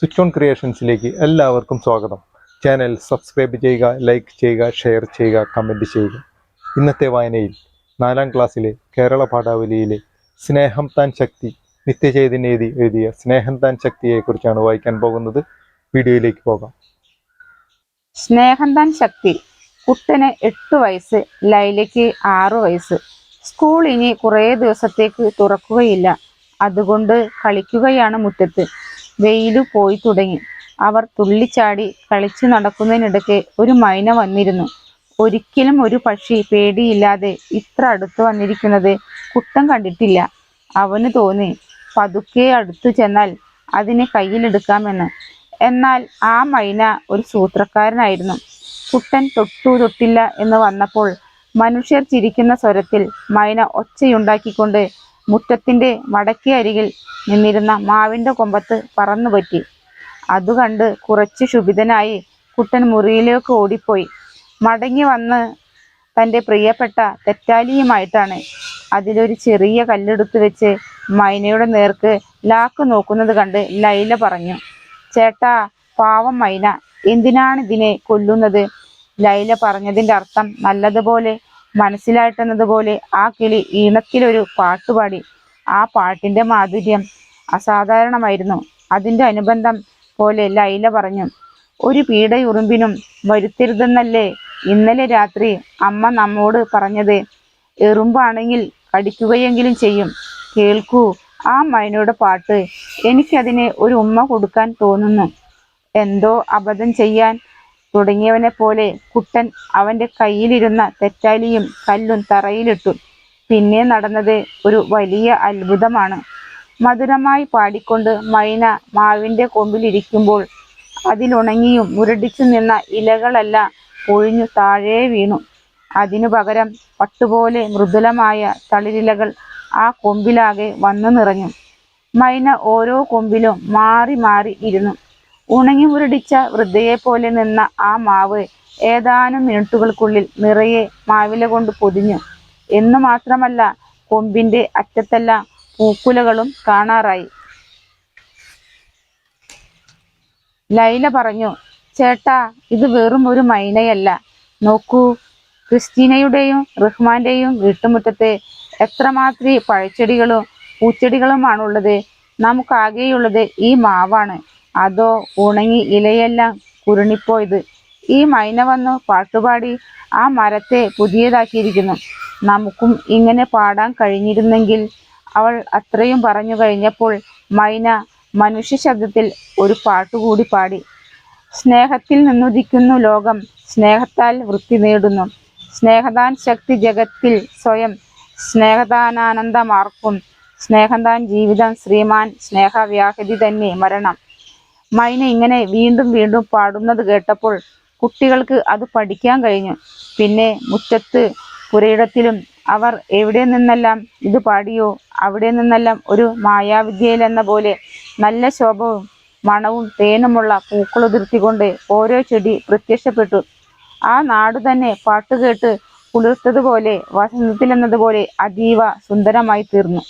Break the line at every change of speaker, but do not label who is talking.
Switch on ക്രിയേഷൻസിലേക്ക് എല്ലാവർക്കും സ്വാഗതം. ചാനൽ സബ്സ്ക്രൈബ് ചെയ്യുക ലൈക്ക് ചെയ്യുക ഷെയർ ചെയ്യുക കമന്റ് ചെയ്യുക. ഇന്നത്തെ വായനയിൽ നാലാം ക്ലാസ്സിലെ കേരള പാഠാവലിയിലെ സ്നേഹം താൻ ശക്തി നിത്യചൈതന്യതി എഴുതിയ സ്നേഹം താൻ ശക്തിയെക്കുറിച്ചാണ് വായിക്കാൻ പോകുന്നത്. വീഡിയോയിലേക്ക് പോകാം.
സ്നേഹം താൻ ശക്തി കുട്ടന് എട്ട് വയസ്സ് ലൈലയ്ക്ക് ആറു വയസ്സ്. സ്കൂൾ ഇനി കുറേ ദിവസത്തേക്ക് തുറക്കുകയില്ല. അതുകൊണ്ട് കളിക്കുകയാണ് മുറ്റത്ത്. വെയിലു പോയി തുടങ്ങി. അവർ തുള്ളിച്ചാടി കളിച്ചു നടക്കുന്നതിനിടയ്ക്ക് ഒരു മൈന വന്നിരുന്നു. ഒരിക്കലും ഒരു പക്ഷി പേടിയില്ലാതെ ഇത്ര അടുത്ത് വന്നിരിക്കുന്നത് കുട്ടൻ കണ്ടിട്ടില്ല. അവന് തോന്നി പതുക്കെ അടുത്തു ചെന്നാൽ അതിനെ കയ്യിലെടുക്കാമെന്ന്. എന്നാൽ ആ മൈന ഒരു സൂത്രക്കാരനായിരുന്നു. കുട്ടൻ തൊട്ടു തൊട്ടില്ല എന്ന് വന്നപ്പോൾ മനുഷ്യർ ചിരിക്കുന്ന സ്വരത്തിൽ മൈന ഒച്ചയുണ്ടാക്കിക്കൊണ്ട് മുറ്റത്തിന്റെ വടക്കേ അരികിൽ നിന്നിരുന്ന മാവിന്റെ കൊമ്പത്ത് പറന്നുപറ്റി. അതുകണ്ട് കുറച്ച് ശുഭിതനായി കുട്ടൻ മുറിയിലേക്ക് ഓടിപ്പോയി. മടങ്ങി വന്ന് തന്റെ പ്രിയപ്പെട്ട തെറ്റാലിയുമായിട്ടാണ് അതിലൊരു ചെറിയ കല്ലെടുത്ത് വെച്ച് മൈനയുടെ നേർക്ക് ലാക്ക് നോക്കുന്നത് കണ്ട് ലൈല പറഞ്ഞു ചേട്ടാ പാവം മൈന എന്തിനാണ് ഇതിനെ കൊല്ലുന്നത്? ലൈല പറഞ്ഞതിന്റെ അർത്ഥം നല്ലതുപോലെ മനസ്സിലായിട്ടെന്നതുപോലെ ആ കിളി ഈണത്തിലൊരു പാട്ടുപാടി. ആ പാട്ടിന്റെ മാധുര്യം അസാധാരണമായിരുന്നു. അതിന്റെ അനുബന്ധം പോലെ ലൈല പറഞ്ഞു ഒരു പീഡയുറുമ്പിനും വരുത്തരുതെന്നല്ലേ ഇന്നലെ രാത്രി അമ്മ നമ്മോട് പറഞ്ഞത്? എറുമ്പാണെങ്കിൽ കടിക്കുകയെങ്കിലും ചെയ്യും. കേൾക്കൂ ആ മൈനയുടെ പാട്ട്. എനിക്കതിനെ ഒരു ഉമ്മ കൊടുക്കാൻ തോന്നുന്നു. എന്തോ അബദ്ധം ചെയ്യാൻ തുടങ്ങിയവനെ പോലെ കുട്ടൻ അവന്റെ കയ്യിലിരുന്ന തെറ്റാലിയും കല്ലും തറയിലിട്ടു. പിന്നെ നടന്നത് ഒരു വലിയ അത്ഭുതമാണ്. മധുരമായി പാടിക്കൊണ്ട് മൈന മാവിന്റെ കൊമ്പിലിരിക്കുമ്പോൾ അതിലുണങ്ങിയും മുരടിച്ചു നിന്ന ഇലകളല്ല പൊഴിഞ്ഞു താഴെ വീണു. അതിനു പകരം പട്ടുപോലെ മൃദുലമായ തളിരിലകൾ ആ കൊമ്പിലാകെ വന്നു നിറഞ്ഞു. മൈന ഓരോ കൊമ്പിലും മാറി മാറി ഇരുന്നു. ഉണങ്ങി മുരടിച്ച വൃദ്ധയെ പോലെ നിന്ന ആ മാവ് ഏതാനും മിനിറ്റുകൾക്കുള്ളിൽ നിറയെ മാവില കൊണ്ട് പൊതിഞ്ഞു. എന്നു മാത്രമല്ല കൊമ്പിന്റെ അറ്റത്തെല്ലാം പൂക്കുലകളും കാണാറായി. ലൈല പറഞ്ഞു ചേട്ടാ ഇത് വെറും ഒരു മൈനയല്ല. നോക്കൂ ക്രിസ്റ്റീനയുടെയും റഹ്മാന്റെയും വീട്ടുമുറ്റത്ത് എത്രമാത്രം പഴച്ചെടികളും പൂച്ചെടികളുമാണുള്ളത്. നമുക്കാകെയുള്ളത് ഈ മാവാണ്. അതോ ഉണങ്ങി ഇലയെല്ലാം കുരുണിപ്പോയത്? ഈ മൈന വന്നു പാട്ടുപാടി ആ മരത്തെ പുതിയതാക്കിയിരിക്കുന്നു. നമുക്കും ഇങ്ങനെ പാടാൻ കഴിഞ്ഞിരുന്നെങ്കിൽ അവൾ അത്രയും പറഞ്ഞു കഴിഞ്ഞപ്പോൾ മൈന മനുഷ്യ ശബ്ദത്തിൽ ഒരു പാട്ടുകൂടി പാടി. സ്നേഹത്തിൽ നിന്നുദിക്കുന്നു ലോകം സ്നേഹത്താൽ വൃത്തി നേടുന്നു. സ്നേഹദാൻ ശക്തി ജഗത്തിൽ സ്വയം സ്നേഹദാനാനന്ദമാർക്കും. സ്നേഹദാൻ ജീവിതം ശ്രീമാൻ സ്നേഹവ്യാഹതി തന്നെ മരണം. മൈന ഇങ്ങനെ വീണ്ടും വീണ്ടും പാടുന്നത് കേട്ടപ്പോൾ കുട്ടികൾക്ക് അത് പഠിക്കാൻ കഴിഞ്ഞു. പിന്നെ മുറ്റത്ത് പുരയിടത്തിലും അവർ എവിടെ നിന്നെല്ലാം ഇത് പാടിയോ അവിടെ നിന്നെല്ലാം ഒരു മായാവിദ്യയിലെന്ന പോലെ നല്ല ശോഭവും മണവും തേനുമുള്ള പൂക്കളുതിർത്തിക്കൊണ്ട് ഓരോ ചെടി പ്രത്യക്ഷപ്പെട്ടു. ആ നാട് തന്നെ പാട്ടുകേട്ട് കുളിർത്തതുപോലെ വസന്തത്തിലെന്നതുപോലെ അതീവ സുന്ദരമായി തീർന്നു.